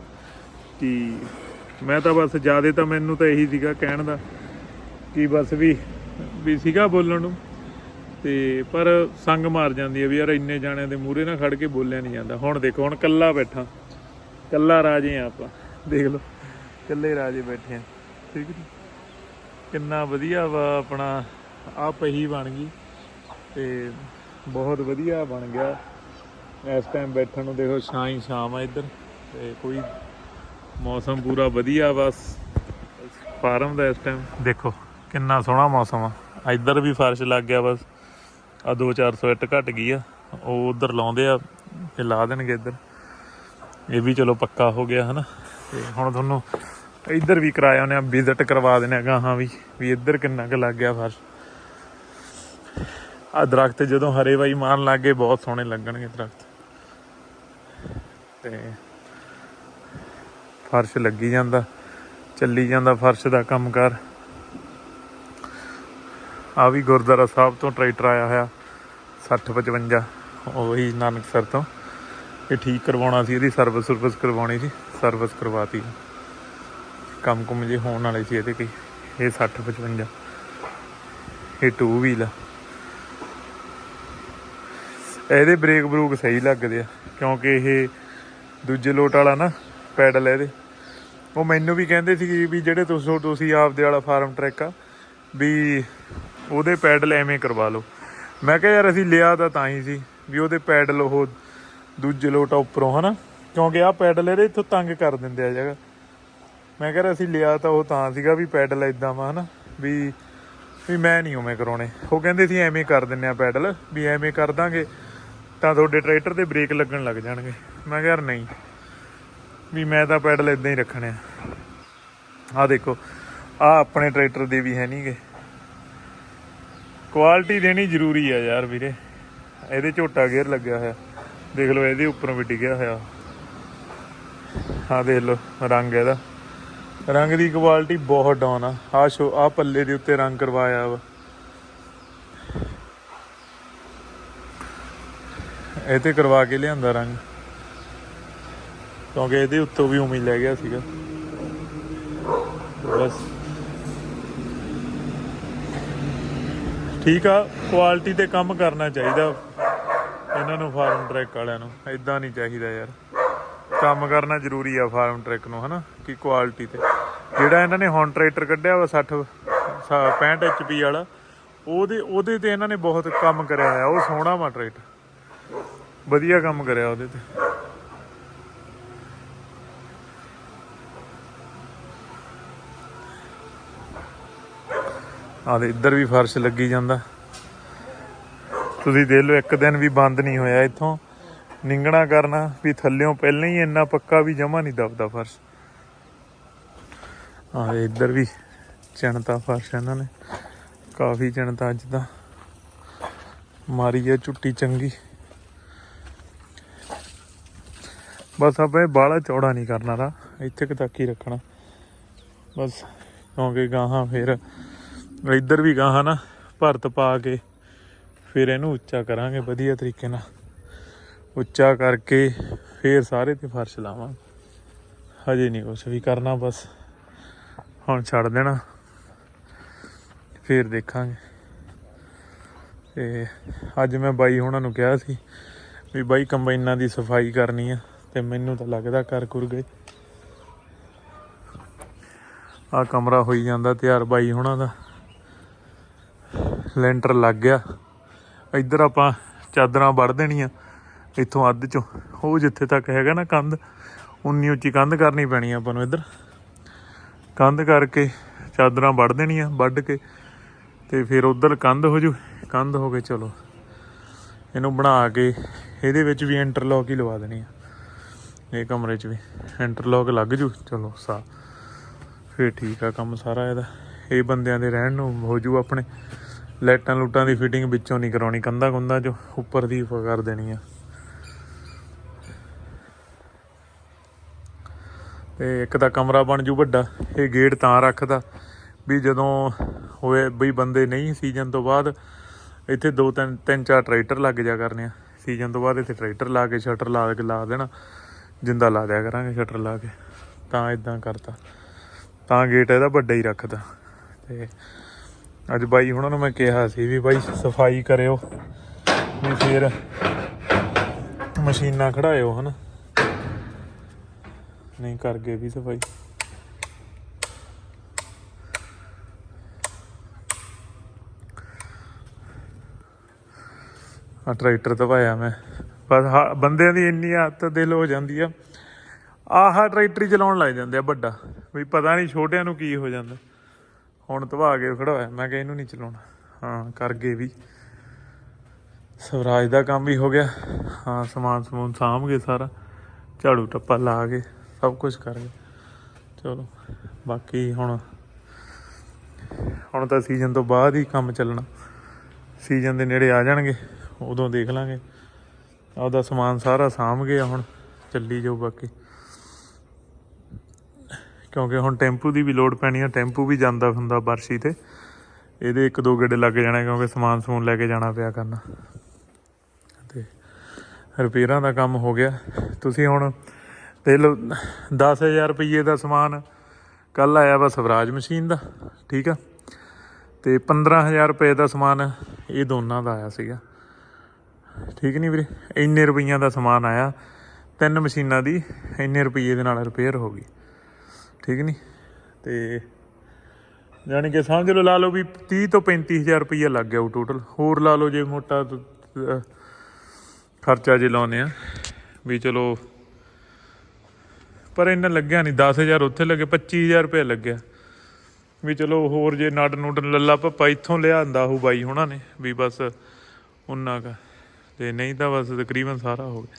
ਕਿ ਮੈਂ ਤਾਂ ਬਸ ਜਿਆਦੇ ਤਾਂ ਮੈਨੂੰ ਤਾਂ ਇਹੀ ਸੀਗਾ ਕਹਿਣ ਦਾ ਕਿ ਬਸ ਵੀ ਵੀ ਸੀਗਾ ਬੋਲਣ ਨੂੰ। ਤੇ ਪਰ ਸੰਗ ਮਾਰ ਜਾਂਦੀ ਹੈ ਵੀ ਯਾਰ ਇੰਨੇ ਜਾਣਿਆਂ ਦੇ ਮੂਹਰੇ ਨਾ ਖੜ ਕੇ ਬੋਲਿਆ ਨਹੀਂ ਜਾਂਦਾ। ਹੁਣ ਦੇਖੋ, ਹੁਣ ਕੱਲਾ ਬੈਠਾ। ਕੱਲਾ ਰਾਜੇ ਆ ਆਪਾਂ। ਦੇਖ ਲਓ ਕੱਲੇ ਰਾਜੇ ਬੈਠੇ ਆ। ਠੀਕ ਨੀ ਕਿੰਨਾ ਵਧੀਆ ਵਾ ਆਪਣਾ ਆ ਪਹੀ ਬਣ ਗਈ ਤੇ ਬਹੁਤ ਵਧੀਆ ਬਣ ਗਿਆ। ਇਸ ਟਾਈਮ ਬੈਠਣ ਨੂੰ ਦੇਖੋ, ਛਾਂ ਹੀ ਸ਼ਾਮ ਆ ਇੱਧਰ। ਤੇ ਕੋਈ ਮੌਸਮ ਪੂਰਾ ਵਧੀਆ ਬਸ। ਫਾਰਮ ਦਾ ਇਸ ਟਾਈਮ ਦੇਖੋ, ਕਿੰਨਾ ਸੋਹਣਾ ਮੌਸਮ ਆ। ਇੱਧਰ ਵੀ ਫਰਸ਼ ਲੱਗ ਗਿਆ ਬਸ। ਆ 2-400 ਇੱਟ ਘਟ ਗਈ ਆ। ਉਹ ਉਧਰ ਲਾਉਂਦੇ ਆ ਤੇ ਲਾ ਦੇਣਗੇ ਇੱਧਰ। ਇਹ ਵੀ ਚਲੋ ਪੱਕਾ ਹੋ ਗਿਆ, ਹਨਾ? ਤੇ ਹੁਣ ਤੁਹਾਨੂੰ ਇੱਧਰ ਵੀ ਕਰਾਇਆ ਉਹਨੇ ਵਿਜ਼ਿਟ ਕਰਵਾ ਦੇਣੇ ਆ ਗਾਹਾਂ ਵੀ ਵੀ ਇੱਧਰ ਕਿੰਨਾ ਕੁ ਲੱਗ ਗਿਆ ਫਰਸ਼। ਆ ਦਰਖਤ ਜਦੋਂ ਹਰੇ ਬਾਈ ਮਾਰਨ ਲੱਗ ਗਏ, ਬਹੁਤ ਸੋਹਣੇ ਲੱਗਣਗੇ ਦਰਖਤ। ਤੇ ਫਰਸ਼ ਲੱਗੀ ਜਾਂਦਾ, ਚੱਲੀ ਜਾਂਦਾ ਫਰਸ਼ ਦਾ ਕੰਮ ਕੰਮਕਾਰ ਆ ਵੀ ਗੁਰਦੁਆਰਾ ਸਾਹਿਬ ਤੋਂ ਟਰੈਕਟਰ ਆਇਆ ਹੋਇਆ 60 55 ਉਹੀ ਨਾਨਕਸਰ ਤੋਂ। ਇਹ ਠੀਕ ਕਰਵਾਉਣਾ ਸੀ, ਇਹਦੀ ਸਰਵਿਸ ਸਰਵਿਸ ਕਰਵਾਉਣੀ ਸੀ ਸਰਵਿਸ ਕਰਵਾਤੀ। ਕੰਮ ਕੁਮ ਜੇ ਹੋਣ ਵਾਲੇ ਸੀ ਇਹਦੇ ਕੋਈ, ਇਹ 60 55 ਇਹ 2 ਵੀਲ ਇਹਦੇ ਬ੍ਰੇਕ ਬਰੂਕ ਸਹੀ ਲੱਗਦੇ ਆ, ਕਿਉਂਕਿ ਇਹ ਦੂਜੇ ਲੋਟ ਵਾਲਾ ਨਾ, ਪੈਡਲ ਇਹਦੇ। ਉਹ ਮੈਨੂੰ ਵੀ ਕਹਿੰਦੇ ਸੀ ਵੀ ਜਿਹੜੇ ਤੁਸੀਂ ਤੁਸੀਂ ਆਪਦੇ ਵਾਲਾ ਫਾਰਮ ਟਰੈਕ ਆ, ਵੀ ਉਹਦੇ ਪੈਡਲ ਐਵੇਂ ਕਰਵਾ ਲਓ। ਮੈਂ ਕਿਹਾ ਯਾਰ ਅਸੀਂ ਲਿਆ ਤਾਂ ਤਾਂ ਹੀ ਸੀ, ਵੀ ਉਹਦੇ ਪੈਡਲ ਉਹ ਦੂਜੇ ਲੋਟਾ ਉੱਪਰੋਂ, ਹਨਾ? ਕਿਉਂਕਿ ਆਹ ਪੈਡਲ ਇਹਦੇ ਇੱਥੋਂ ਤੰਗ ਕਰ ਦਿੰਦੇ ਆ ਜਗ੍ਹਾ। ਮੈਂ ਕਿਹਾ ਅਸੀਂ ਲਿਆ ਤਾਂ ਉਹ ਤਾਂ ਸੀਗਾ ਵੀ ਪੈਡਲ ਇਦਾਂ ਵਾ, ਹਨਾ? ਵੀ ਵੀ ਮੈਂ ਨਹੀਂ ਉਵੇਂ ਕਰਾਉਣੇ। ਉਹ ਕਹਿੰਦੇ ਸੀ ਐਵੇਂ ਕਰ ਦਿੰਨੇ ਆ ਪੈਡਲ, ਵੀ ਐਵੇਂ ਕਰ ਦਾਂਗੇ ਤਾਂ ਤੁਹਾਡੇ ਟਰੈਕਟਰ ਦੇ ਬ੍ਰੇਕ ਲੱਗਣ ਲੱਗ ਜਾਣਗੇ। ਮੈਂ ਕਿਹਾ ਯਾਰ ਨਹੀਂ। ਵੀ ਮੈਂ ਤਾਂ ਪੈਡਲ ਇਦਾਂ ਹੀ ਰੱਖਣੇ ਆ। ਆਹ ਦੇਖੋ ਆ ਆਪਣੇ ਟਰੈਕਟਰ ਦੇ ਵੀ ਹੈ ਨਹੀਂਗੇ ਕੁਆਲਿਟੀ ਦੇਣੀ ਜ਼ਰੂਰੀ ਆ ਯਾਰ ਵੀਰੇ। ਇਹਦੇ ਝੋਟਾ ਗੇਅਰ ਲੱਗਿਆ ਹੋਇਆ। ਦੇਖ ਲਓ, ਇਹਦੇ ਉੱਪਰੋਂ ਵੀ ਡਿੱਗਿਆ ਹੋਇਆ। ਆਹ ਦੇਖ ਲਓ, ਰੰਗ ਇਹਦਾ। ਰੰਗ ਦੀ ਕੁਆਲਿਟੀ ਬਹੁਤ ਡਾਊਨ ਆ। ਆ ਸ਼ੋ ਆ ਪੱਲੇ ਦੇ ਉੱਤੇ ਰੰਗ ਕਰਵਾਇਆ ਵਾ। ਇਹ ਤੇ ਕਰਵਾ ਕੇ ਲਿਆਂਦਾ ਰੰਗ। ਕਿਉਂਕਿ ਇਹਦੇ ਉੱਤੋਂ ਵੀ ਉਮੀ ਲੈ ਗਿਆ ਸੀਗਾ। ਬਸ। ਠੀਕ ਆ ਕੁਆਲਿਟੀ ਤੇ ਕੰਮ ਕਰਨਾ ਚਾਹੀਦਾ। ਇਹਨਾਂ ਨੂੰ ਫਾਰਮ ਟਰੈਕ ਵਾਲਿਆਂ ਨੂੰ। ਇਦਾਂ ਨਹੀਂ ਚਾਹੀਦਾ ਯਾਰ। ਕੰਮ ਕਰਨਾ ਜ਼ਰੂਰੀ ਆ ਫਾਰਮ ਟਰੈਕ ਨੂੰ, ਹਨਾ? ਕਿ ਕੁਆਲਿਟੀ ਤੇ। ਜਿਹੜਾ ਇਹਨਾਂ ਨੇ ਹੁਣ ਟਰੈਕਟਰ ਕੱਢਿਆ ਵਾ 60 65 HP ਵਾਲਾ, ਉਹਦੇ ਉਹਦੇ ਤੇ ਇਹਨਾਂ ਨੇ ਬਹੁਤ ਕੰਮ ਕਰਿਆ ਹੋਇਆ। ਉਹ ਸੋਹਣਾ ਵਾ ਟਰੈਕਟਰ ਵਧੀਆ ਕੰਮ ਕਰਿਆ ਉਹਦੇ ਤੇ। ਆਹ ਦੇ ਇੱਧਰ ਵੀ ਫਰਸ਼ ਲੱਗੀ ਜਾਂਦਾ। ਤੁਸੀਂ ਦੇਖ ਲਓ, ਇੱਕ ਦਿਨ ਵੀ ਬੰਦ ਨਹੀਂ ਹੋਇਆ ਇੱਥੋਂ। ਨਿੰਗਣਾ ਕਰਨਾ ਵੀ ਥੱਲਿਓਂ ਪਹਿਲਾਂ ਹੀ ਇੰਨਾ ਪੱਕਾ ਵੀ ਜਮਾ ਨਹੀਂ ਦਬਦਾ ਫਰਸ਼। ਆਹ ਇੱਧਰ ਵੀ ਚਿਣਤਾ ਫਰਸ਼ ਇਹਨਾਂ ਨੇ। ਕਾਫੀ ਚਿਣਤਾ ਅੱਜ ਦਾ ਮਾਰੀ ਆ ਝੁੱਟੀ ਚੰਗੀ। ਬਸ ਆਪਾਂ ਇਹ ਬਾਹਲਾ ਚੌੜਾ ਨਹੀਂ ਕਰਨਾ ਰਾ। ਇੱਥੇ ਕੁ ਤੱਕ ਹੀ ਰੱਖਣਾ। ਬਸ ਕਿਉਂਕਿ ਗਾਹਾਂ ਫਿਰ ਇੱਧਰ ਵੀ ਗਾਹਾਂ ਨਾ ਭਰਤ ਪਾ ਕੇ ਫਿਰ ਇਹਨੂੰ ਉੱਚਾ ਕਰਾਂਗੇ ਵਧੀਆ ਤਰੀਕੇ ਨਾਲ। ਉੱਚਾ ਕਰਕੇ ਫਿਰ ਸਾਰੇ ਤੇ ਫਰਸ਼ ਲਾਵਾਂਗੇ। ਹਜੇ ਨਹੀਂ ਕੁਛ ਵੀ ਕਰਨਾ, ਬਸ ਹੁਣ ਛੱਡ ਦੇਣਾ। ਫਿਰ ਦੇਖਾਂਗੇ। ਤੇ ਅੱਜ ਮੈਂ ਬਾਈ ਹੁਣਾਂ ਨੂੰ ਕਿਹਾ ਸੀ ਵੀ ਬਾਈ ਕੰਬਾਈਨਾਂ ਦੀ ਸਫ਼ਾਈ ਕਰਨੀ ਆ ਤੇ ਮੈਨੂੰ ਤਾਂ ਲੱਗਦਾ ਕਰ ਕੁਰ ਗਏ। ਆ ਕਮਰਾ ਹੋਈ ਜਾਂਦਾ ਤਿਆਰ ਬਾਈ ਹੁਣਾਂ ਦਾ। ਲੈਂਟਰ ਲੱਗ ਗਿਆ। ਇੱਧਰ ਆਪਾਂ ਚਾਦਰਾਂ ਵੜ ਦੇਣੀਆਂ, ਇੱਥੋਂ ਅੱਧ ਚੋਂ। ਉਹ ਜਿੱਥੇ ਤੱਕ ਹੈਗਾ ਨਾ ਕੰਧ, ਉਨੀ ਉੱਚੀ ਕੰਧ ਕਰਨੀ ਪੈਣੀ ਆਪਾਂ ਨੂੰ ਇੱਧਰ। ਕੰਧ ਕਰਕੇ ਚਾਦਰਾਂ ਵੜ ਦੇਣੀਆਂ, ਵੱਢ ਕੇ, ਤੇ ਫਿਰ ਉਧਰ ਕੰਧ ਹੋ ਜੂ। ਕੰਧ ਹੋ ਕੇ ਚਲੋ, ਇਹਨੂੰ ਬਣਾ ਕੇ ਇਹਦੇ ਵਿੱਚ ਵੀ ਇੰਟਰਲੌਕ ਹੀ ਲਵਾ ਦੇਣੀ ਆ। ਇਹ ਕਮਰੇ 'ਚ ਵੀ ਇੰਟਰਲੌਕ ਲੱਗ ਜੂ। ਚਲੋ ਸਾ, ਫਿਰ ਠੀਕ ਆ ਕੰਮ ਸਾਰਾ ਇਹਦਾ। ਇਹ ਬੰਦਿਆਂ ਦੇ ਰਹਿਣ ਨੂੰ ਹੋ ਜੂ ਆਪਣੇ। ਲਾਈਟਾਂ ਲੂਟਾਂ ਦੀ ਫਿਟਿੰਗ ਵਿੱਚੋਂ ਨਹੀਂ ਕਰਾਉਣੀ, ਕੰਧਾਂ ਕੁੰਧਾਂ 'ਚੋਂ ਉੱਪਰ ਦੀ ਕਰ ਦੇਣੀ ਆ। ਤੇ ਇੱਕ ਤਾਂ ਕਮਰਾ ਬਣ ਜੂ ਵੱਡਾ, ਇਹ ਗੇਟ ਤਾਂ ਰੱਖਦਾ, ਵੀ ਜਦੋਂ ਹੋਏ ਬਈ ਬੰਦੇ ਨਹੀਂ ਸੀਜ਼ਨ ਤੋਂ ਬਾਅਦ ਇੱਥੇ ਦੋ ਤਿੰਨ ਤਿੰਨ ਚਾਰ ਟਰੈਕਟਰ ਲੱਗ ਜਾ ਕਰਨੇ ਆ। ਸੀਜ਼ਨ ਤੋਂ ਬਾਅਦ ਇੱਥੇ ਟਰੈਕਟਰ ਲਾ ਕੇ, ਸ਼ਟਰ ਲਾ ਕੇ, ਲਾ ਦੇਣਾ, ਜਿੰਦਾ ਲਾ ਦਿਆ ਕਰਾਂਗੇ ਸ਼ਟਰ ਲਾ ਕੇ। ਤਾਂ ਇਦਾਂ ਕਰਤਾ। ਤਾਂ ਗੇਟ ਇਹਦਾ ਵੱਡਾ ਹੀ ਰੱਖਦਾ। ਤੇ ਅੱਜ ਬਾਈ ਉਹਨਾਂ ਨੂੰ ਮੈਂ ਕਿਹਾ ਸੀ ਵੀ ਬਾਈ ਸਫ਼ਾਈ ਕਰਿਓ, ਵੀ ਫਿਰ ਮਸ਼ੀਨਾਂ ਖੜਾਇਓ ਹਨਾ। ਨਹੀਂ ਕਰ ਗਏ ਵੀ ਸਫ਼ਾਈ। ਆ ਟਰੈਕਟਰ ਦਵਾਇਆ ਮੈਂ। ਬਸ ਹਾ- ਬੰਦਿਆਂ ਦੀ ਇੰਨੀ ਆਦਤ ਦਿਲ ਹੋ ਜਾਂਦੀ ਆ। ਆਹ ਟਰੈਕਟਰ ਚਲਾਉਣ ਲੱਗ ਜਾਂਦੇ ਆ ਵੱਡਾ, ਵੀ ਪਤਾ ਨਹੀਂ ਛੋਟਿਆਂ ਨੂੰ ਕੀ ਹੋ ਜਾਂਦਾ। ਹੁਣ ਧਵਾ ਕੇ ਖੜਾ। ਹੋਇਆ ਮੈਂ ਕਿਹਾ ਇਹਨੂੰ ਨਹੀਂ ਚਲਾਉਣਾ। ਹਾਂ, ਕਰ ਗਏ ਵੀ। ਸਵਰਾਜ ਦਾ ਕੰਮ ਵੀ ਹੋ ਗਿਆ। ਹਾਂ, ਸਮਾਨ ਸਮੂਨ ਸਾਂਭ ਗਏ ਸਾਰਾ। ਝਾੜੂ ਟੱਪਾ ਲਾ ਕੇ ਸਭ ਕੁਝ ਕਰ ਗਏ। ਚਲੋ, ਬਾਕੀ ਹੁਣ ਹੁਣ ਤਾਂ ਸੀਜ਼ਨ ਤੋਂ ਬਾਅਦ ਹੀ ਕੰਮ ਚੱਲਣਾ। ਸੀਜ਼ਨ ਦੇ ਨੇੜੇ ਆ ਜਾਣਗੇ, ਉਦੋਂ ਦੇਖ ਲਾਂਗੇ। ਆਪਦਾ ਸਮਾਨ ਸਾਰਾ ਸਾਂਭ ਗਿਆ ਹੁਣ, ਚੱਲੀ ਜਾਓ ਬਾਕੀ। ਕਿਉਂਕਿ ਹੁਣ ਟੈਂਪੂ ਦੀ ਵੀ ਲੋਡ ਪੈਣੀ ਆ, ਟੈਂਪੂ ਵੀ ਜਾਂਦਾ ਹੁੰਦਾ ਬਰਸ਼ੀ ਤੇ। ਇਹਦੇ ਇੱਕ ਦੋ ਗੱਡੇ ਲੱਗ ਜਾਣੇ ਕਿਉਂਕਿ ਸਮਾਨ ਸਮੂਨ ਲੈ ਕੇ ਜਾਣਾ ਪਿਆ ਕਰਨਾ। ਤੇ ਰਿਪੇਅਰਾਂ ਦਾ ਕੰਮ ਹੋ ਗਿਆ। ਤੁਸੀਂ ਹੁਣ ਤੇ ਲਓ 10000 ਰੁਪਏ ਦਾ ਸਮਾਨ ਕੱਲ ਆਇਆ ਵਾ ਸਵਰਾਜ ਮਸ਼ੀਨ ਦਾ, ਠੀਕ ਆ? ਤੇ 15000 ਰੁਪਏ ਦਾ ਸਮਾਨ ਇਹ ਦੋਨਾਂ ਦਾ ਆਇਆ ਸੀਗਾ। ਠੀਕ ਨਹੀਂ ਵੀਰੇ? ਇੰਨੇ ਰੁਪਈਆਂ ਦਾ ਸਮਾਨ ਆਇਆ। ਤਿੰਨ ਮਸ਼ੀਨਾਂ ਦੀ ਇੰਨੇ ਰੁਪਈਏ ਦੇ ਨਾਲ ਰਿਪੇਅਰ ਹੋ ਗਈ। ਠੀਕ ਨਹੀਂ ਤੇ ਯਾਨੀ ਕਿ ਸਮਝ ਲਓ, ਲਾ ਲਓ ਵੀ 30 ਤੋਂ 35000 ਰੁਪਈਆ ਲੱਗ ਗਿਆ ਉਹ ਟੋਟਲ ਹੋਰ ਲਾ ਲਓ ਜੇ ਮੋਟਾ ਖਰਚਾ ਜੇ ਲਾਉਨੇ ਆ। ਵੀ ਚਲੋ, ਪਰ ਇਹਨਾਂ ਲੱਗਿਆ ਨਹੀਂ 10000 ਉੱਥੇ ਲੱਗੇ 25000 ਰੁਪਏ ਲੱਗਿਆ। ਵੀ ਚਲੋ ਹੋਰ ਜੇ ਨਟ ਨੂਟ ਲੱਲਾ ਪੱਪਾ ਇੱਥੋਂ ਲਿਆਂਦਾ ਉਹ ਬਾਈ ਹੁਣਾਂ ਨੇ, ਵੀ ਬਸ ਉਨਾ ਕਾ। ਤੇ ਨਹੀਂ ਤਾਂ ਬਸ ਤਕਰੀਬਨ ਸਾਰਾ ਹੋ ਗਿਆ।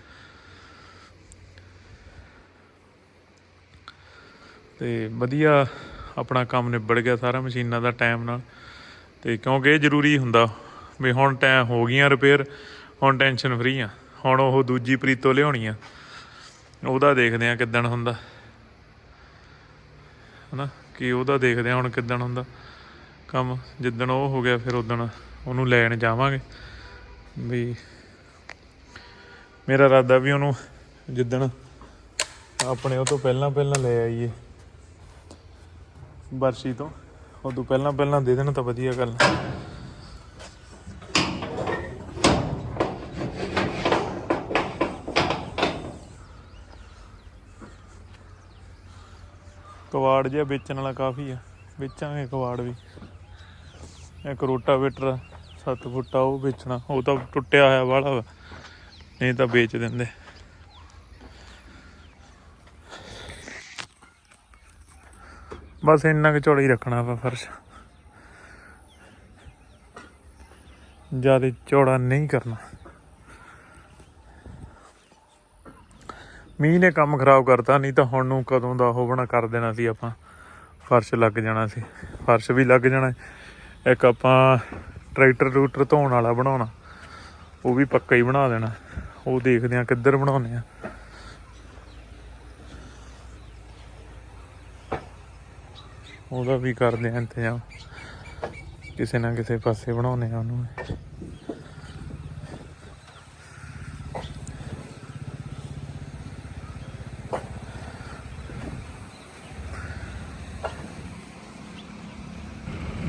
ਤੇ ਵਧੀਆ ਆਪਣਾ ਕੰਮ ਨਿਬੜ ਗਿਆ ਸਾਰਾ ਮਸ਼ੀਨਾਂ ਦਾ ਟਾਈਮ ਨਾਲ। ਤੇ ਕਿਉਂਕਿ ਇਹ ਜ਼ਰੂਰੀ ਹੁੰਦਾ ਵੀ ਹੁਣ ਟਾਈਮ ਹੋ ਗਈਆਂ ਰਿਪੇਅਰ, ਹੁਣ ਟੈਨਸ਼ਨ ਫਰੀ ਆ, ਹੁਣ ਉਹ ਦੂਜੀ ਪ੍ਰੀਤੋ ਲਿਆਉਣੀ ਆ। ਉਹਦਾ ਦੇਖਦੇ ਆ ਕਿੱਦਣ ਹੁੰਦਾ। ਹਨਾ? ਕਿ ਉਹਦਾ ਦੇਖਦੇ ਆ ਹੁਣ ਕਿੱਦਣ ਹੁੰਦਾ। ਕੰਮ ਜਿੱਦਣ ਉਹ ਹੋ ਗਿਆ ਫਿਰ ਉਦਣ ਉਹਨੂੰ ਲੈਣ ਜਾਵਾਂਗੇ। ਵੀ ਮੇਰਾ ਇਰਾਦਾ ਵੀ ਉਹਨੂੰ ਜਿੱਦਣ ਆਪਣੇ ਉਹ ਤੋਂ ਪਹਿਲਾਂ ਪਹਿਲਾਂ ਲੈ ਆਈਏ। ਬਰਸ਼ੀ ਤੋਂ। ਉਦੋਂ ਪਹਿਲਾਂ ਪਹਿਲਾਂ ਦੇ ਦੇਣ ਤਾਂ ਵਧੀਆ ਗੱਲ। ਕਵਾੜ ਜਿਹਾ ਵੇਚਣ ਵਾਲਾ ਕਾਫੀ ਆ। ਵੇਚਾਂਗੇ ਕਵਾੜ ਵੀ। ਇੱਕ ਰੋਟਾਵੇਟਰ 7 ਫੁੱਟਾ ਉਹ ਵੇਚਣਾ। ਉਹ ਤਾਂ ਟੁੱਟਿਆ ਹੋਇਆ ਵਾਲਾ ਵਾ। ਨਹੀਂ ਤਾਂ ਵੇਚ ਦਿੰਦੇ। ਬਸ ਇੰਨਾ ਕੁ ਚੌੜਾ ਹੀ ਰੱਖਣਾ ਵਾ ਫਰਸ਼। ਜ਼ਿਆਦਾ ਚੌੜਾ ਨਹੀਂ ਕਰਨਾ। ਮੀਂਹ ਨੇ ਕੰਮ ਖਰਾਬ ਕਰਤਾ, ਨਹੀਂ ਤਾਂ ਹੁਣ ਨੂੰ ਕਦੋਂ ਦਾ ਉਹ ਬਣਾ ਕਰ ਦੇਣਾ ਸੀ ਆਪਾਂ। ਫਰਸ਼ ਲੱਗ ਜਾਣਾ ਸੀ। ਫਰਸ਼ ਵੀ ਲੱਗ ਜਾਣਾ। ਇੱਕ ਆਪਾਂ ਟਰੈਕਟਰ ਰੂਟਰ ਧੋਣ ਵਾਲਾ ਬਣਾਉਣਾ। ਉਹ ਵੀ ਪੱਕਾ ਹੀ ਬਣਾ ਦੇਣਾ। ਉਹ ਦੇਖਦੇ ਆ ਕਿੱਧਰ ਬਣਾਉਨੇ ਆ ਉਹਦਾ ਵੀ ਕਰਦੇ ਆ ਇੰਤਜ਼ਾਮ। ਕਿਸੇ ਨਾ ਕਿਸੇ ਪਾਸੇ ਬਣਾਉਨੇ ਆ ਉਹਨੂੰ।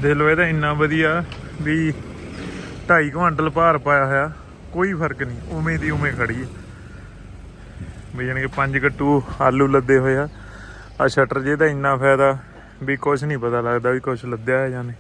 ਦੇ ਲੋ ਇਹਦਾ ਇੰਨਾ ਵਧੀਆ ਵੀ 2.5 ਕੁਇੰਟਲ ਭਾਰ ਪਾਇਆ ਹੋਇਆ, ਕੋਈ ਫ਼ਰਕ ਨਹੀਂ, ਉਵੇਂ ਦੀ ਉਵੇਂ ਖੜੀ ਹੈ। ਵੀ ਜਾਣੀ ਕਿ ਪੰਜ ਗੱਟੂ ਆਲੂ ਲੱਦੇ ਹੋਏ ਆ ਆ ਸ਼ਟਰ ਜੇ ਦਾ ਇੰਨਾ ਫਾਇਦਾ ਵੀ ਕੁਝ ਨਹੀਂ ਪਤਾ ਲੱਗਦਾ ਵੀ ਕੁਝ ਲੱਦਿਆ ਹੈ ਜਾਂ ਨਹੀਂ।